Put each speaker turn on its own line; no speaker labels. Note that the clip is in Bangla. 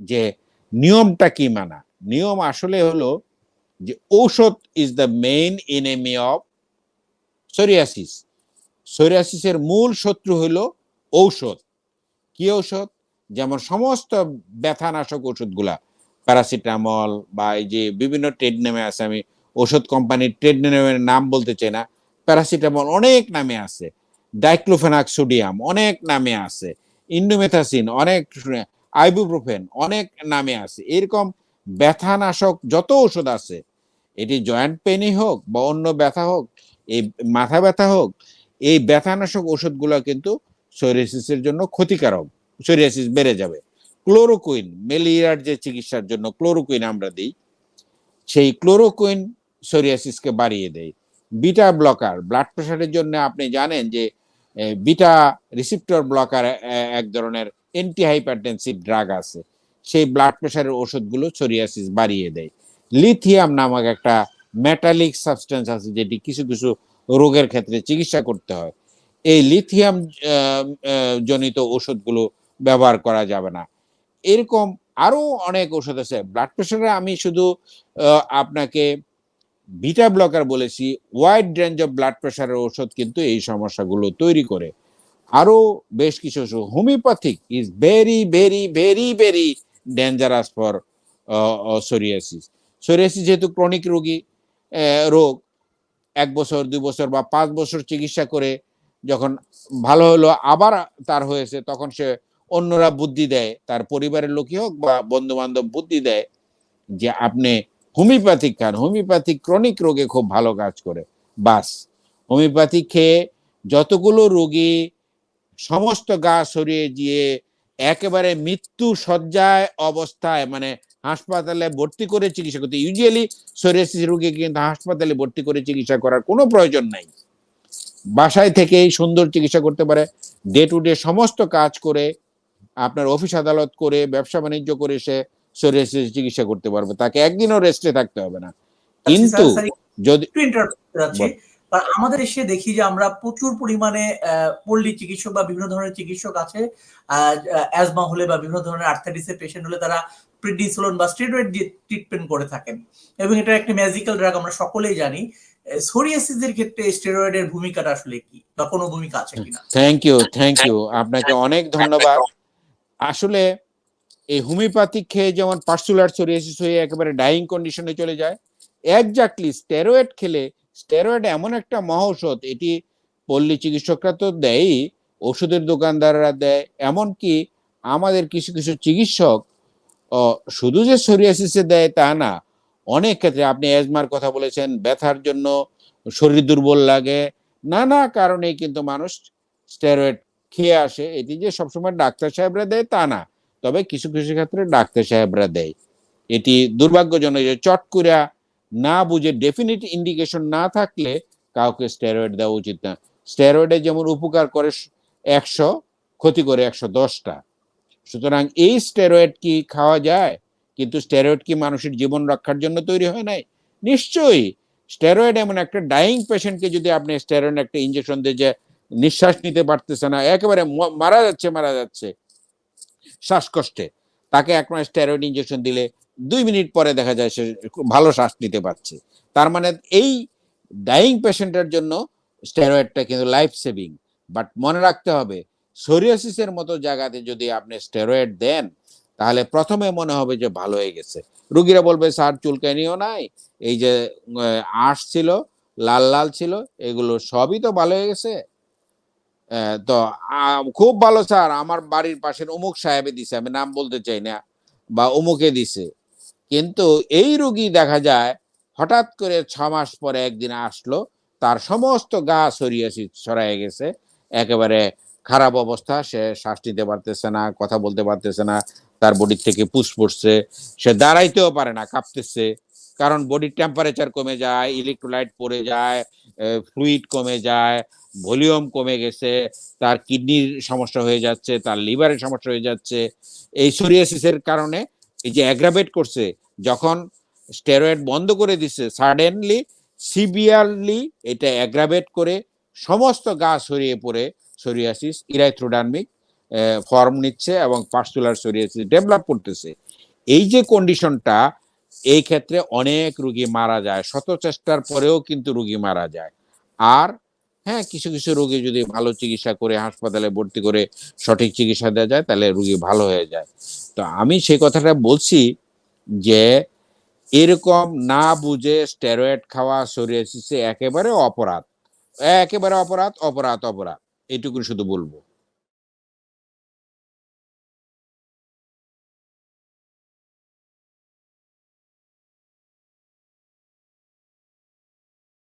যে নিয়মটা কি মানা? নিয়ম আসলে হলো যে ঔষধ is the main enemy of psoriasis সোরিয়াসিসের মূল শত্রু হলো ঔষধ। কি ঔষধ? যেমন সমস্ত ব্যথানাশক ওষুধগুলা প্যারাসিটামল বা এই যে বিভিন্ন ট্রেড নেমে আছে, আমি ওষুধ কোম্পানির ট্রেড নেমের নাম বলতে চাই না। প্যারাসিটামল অনেক নামে আছে। ডাইক্লোফেনাক সোডিয়াম অনেক নামে আছে। ইন্ডোমেথাসিন অনেক আইবুপ্রোফেন অনেক নামে আছে। এরকম ব্যথানাশক যত ওষুধ আছে, এটি জয়েন্ট পেনই হোক বা অন্য ব্যথা হোক, এই মাথা ব্যথা হোক, এই ব্যথানাশক ওষুধগুলো কিন্তু সোরিয়াসিসের জন্য ক্ষতিকারক সোরিয়াসিস বেড়ে যাবে। ক্লোরোকুইন, মেলেরিয়ার যে চিকিৎসার জন্য ক্লোরোকুইন আমরা দিই, সেই ক্লোরোকুইন সোরিয়াসিসকে বাড়িয়ে দেয়। বিটা ব্লকার, ব্লাড প্রেশারের জন্য আপনি জানেন যে বিটা রিসিপ্টর ব্লকার এক ধরনের অ্যান্টি হাইপারটেনসিভ ড্রাগ আছে, সেই ব্লাড প্রেশারের ওষুধগুলো সোরিয়াসিস বাড়িয়ে দেয়। লিথিয়াম নামক একটা মেটালিক সাবস্টেন্স আছে, যেটি কিছু কিছু রোগের ক্ষেত্রে চিকিৎসা করতে হয়। এই লিথিয়াম জনিত ওষুধগুলো ব্যবহার করা যাবে না। এরকম আরও অনেক ওষুধ আছে। ব্লাড প্রেশারে আমি শুধু আপনাকে ভিটা ব্লকার বলেছি। ওয়াইড রেঞ্জ অফ ব্লাড প্রেশারের ওষুধ কিন্তু এই সমস্যাগুলো তৈরি করে। আরও বেশ কিছু ওষুধ homeopathic is very very very very dangerous for psoriasis psoriasis যেহেতু ক্রনিক রোগী রোগ, এক বছর, দুই বছর বা পাঁচ বছর চিকিৎসা করে যখন ভালো হলো, আবার তার হয়েছে, তখন সে অন্যরা বুদ্ধি দেয়, তার পরিবারের লোকই হোক বা বন্ধু বান্ধব বুদ্ধি দেয় যে আপনি হোমিওপ্যাথিক খান। হোমিওপ্যাথিক ক্রনিক রোগে খুব ভালো কাজ করে। বাস, হোমিওপ্যাথিক খেয়ে যতগুলো রোগী সমস্ত গা সরিয়ে গিয়ে একেবারে মৃত্যু সজ্জায় অবস্থায় মানে হাসপাতালে ভর্তি করে চিকিৎসা করতে ইউজুয়ালি সোরিয়াসিস রোগী কিন্তু হাসপাতালে ভর্তি করে চিকিৎসা করার কোনো প্রয়োজন নাই। বাসায় থেকেই সুন্দর চিকিৎসা করতে পারে ডে টু ডে সমস্ত কাজ করে আপনার অফিস আদালত করে ব্যবসা বাণিজ্য করে সে সোরিয়াসিস চিকিৎসা করতে পারবে। তাকে একদিনও রেস্টে থাকতে হবে না। কিন্তু যদি
আমাদের এসে দেখি যে আমরা প্রচুর পরিমাণে পল্লী চিকিৎসক বা বিভিন্ন ধরনের চিকিৎসক আছে অ্যাজমা হলে বা বিভিন্ন ধরনের আর্থাইটিসের পেশেন্ট হলে তারা প্রিডিসোলন বা স্টেরয়েড দিয়ে ট্রিটমেন্ট করে থাকেন। এবং এটা একটা ম্যাজিক্যাল ড্রাগ আমরা সকলেই জানি। সোরিয়াসিসের ক্ষেত্রে স্টেরয়েডের ভূমিকাটা আসলে কি? বা কোনো ভূমিকা আছে কিনা?
থ্যাংক ইউ থ্যাংক ইউ আপনাকে অনেক ধন্যবাদ। আসলে এই হোমিওপ্যাথিক খেয়ে যেমন পার্সুলার সোরিয়াসিস হয়ে একেবারে ডাইং কন্ডিশনে চলে যায় একজাক্টলি স্টেরয়েড খেলে স্টেরয়েড এমন একটা মহৌষধ, এটি পল্লী চিকিৎসকরা তো দেয়ই, ওষুধের দোকানদাররা দেয়, এমনকি আমাদের কিছু কিছু চিকিৎসক শুধু যে সোরিয়াসিসে দেয় তা না, অনেক ক্ষেত্রে আপনি অ্যাজমার কথা বলেছেন, ব্যথার জন্য শরীর দুর্বল লাগে, নানা কারণে কিন্তু মানুষ স্টেরয়েড খেয়ে আসে, এটি যে সবসময় ডাক্তার সাহেবরা দেয় তা না, তবে কিছু কিছু ক্ষেত্রে ডাক্তার সাহেবরা দেয়। এটি দুর্ভাগ্যজনক যে চট না বুঝে ডেফিনিট ইন্ডিকেশন না থাকলে কাউকে স্টেরয়েড দেওয়া উচিত না। স্টেরয়েডে যেমন উপকার করে একশো, ক্ষতি করে একশো দশটা। সুতরাং এই স্টেরয়েড কি খাওয়া যায়? কিন্তু স্টেরয়েড কি মানুষের জীবন রক্ষার জন্য তৈরি হয় নাই? নিশ্চয়ই। স্টেরয়েড এমন একটা ডাইং পেশেন্টকে যদি আপনি স্টেরয়েড একটা ইঞ্জেকশন দিয়ে যে নিঃশ্বাস নিতে পারতেছে না, একেবারে মারা যাচ্ছে মারা যাচ্ছে, শ্বাসকষ্টে, তাকে এক মাস স্টেরয়েড ইঞ্জেকশন দিলে দুই মিনিট পরে দেখা যায় সে ভালো শ্বাস নিতে পারছে। তার মানে এই ডাইং পেশেন্টের জন্য স্টেরয়েডটা কিন্তু লাইফ সেভিং বাট মনে রাখতে হবে সোরিয়াসিসের মতো জায়গাতে যদি আপনি স্টেরয়েড দেন, তাহলে প্রথমে মনে হবে যে ভালো হয়ে গেছে। রুগীরা বলবে, স্যার, চুলকানিও নাই। এই যে আঁশ ছিল, লাল লাল ছিল, এগুলো সবই তো ভালো হয়ে গেছে। তো খুব ভালো, স্যার। আমার বাড়ির পাশের অমুক সাহেবে দিছে। আমি নাম বলতে চাই না, বা অমুকে দিছে। কিন্তু এই রুগী দেখা যায়, হঠাৎ করে ছ মাস পরে একদিন আসলো, তার সমস্ত গা সরিয়েছি ছড়াই গেছে। একেবারে খারাপ অবস্থা, সে শ্বাস নিতে পারতেছে না, কথা বলতে পারতেছে না, তার বডির থেকে পুষ পড়ছে, সে দাঁড়াইতেও পারে না, কাঁপতেছে। কারণ বডির টেম্পারেচার কমে যায় ইলেকট্রোলাইট পড়ে যায় ফ্লুইড কমে যায় ভলিউম কমে গেছে, তার কিডনির সমস্যা হয়ে যাচ্ছে, তার লিভারের সমস্যা হয়ে যাচ্ছে। এই সোরিয়াসিসের কারণে এই যে অ্যাগ্রাভেট করছে, যখন স্টেরয়েড বন্ধ করে দিচ্ছে সাডেনলি সিভিয়ারলি এটা অ্যাগ্রাভেট করে সমস্ত গা সরিয়ে পড়ে সোরিয়াসিস ইরাইথ্রোডার্মিক ফর্ম নিচ্ছে এবং পার্সুলার সোরিয়াসিস ডেভেলপ করতেছে। এই যে কন্ডিশনটা এই ক্ষেত্রে অনেক রুগী মারা যায়, শত চেষ্টার পরেও কিন্তু রুগী মারা যায়। আর হ্যাঁ কিছু কিছু রোগী যদি ভালো চিকিৎসা করে, হাসপাতালে ভর্তি করে সঠিক চিকিৎসা দেওয়া যায়, তাহলে রোগী ভালো হয়ে যায়। তো আমি সেই কথাটা বলছি যে, এরকম না বুঝে স্টেরয়েড খাওয়া সোরিয়াসিসে একেবারে অপরাধ। একেবারে অপরাধ অপরাধ অপরাধ। এইটুকু শুধু বলব।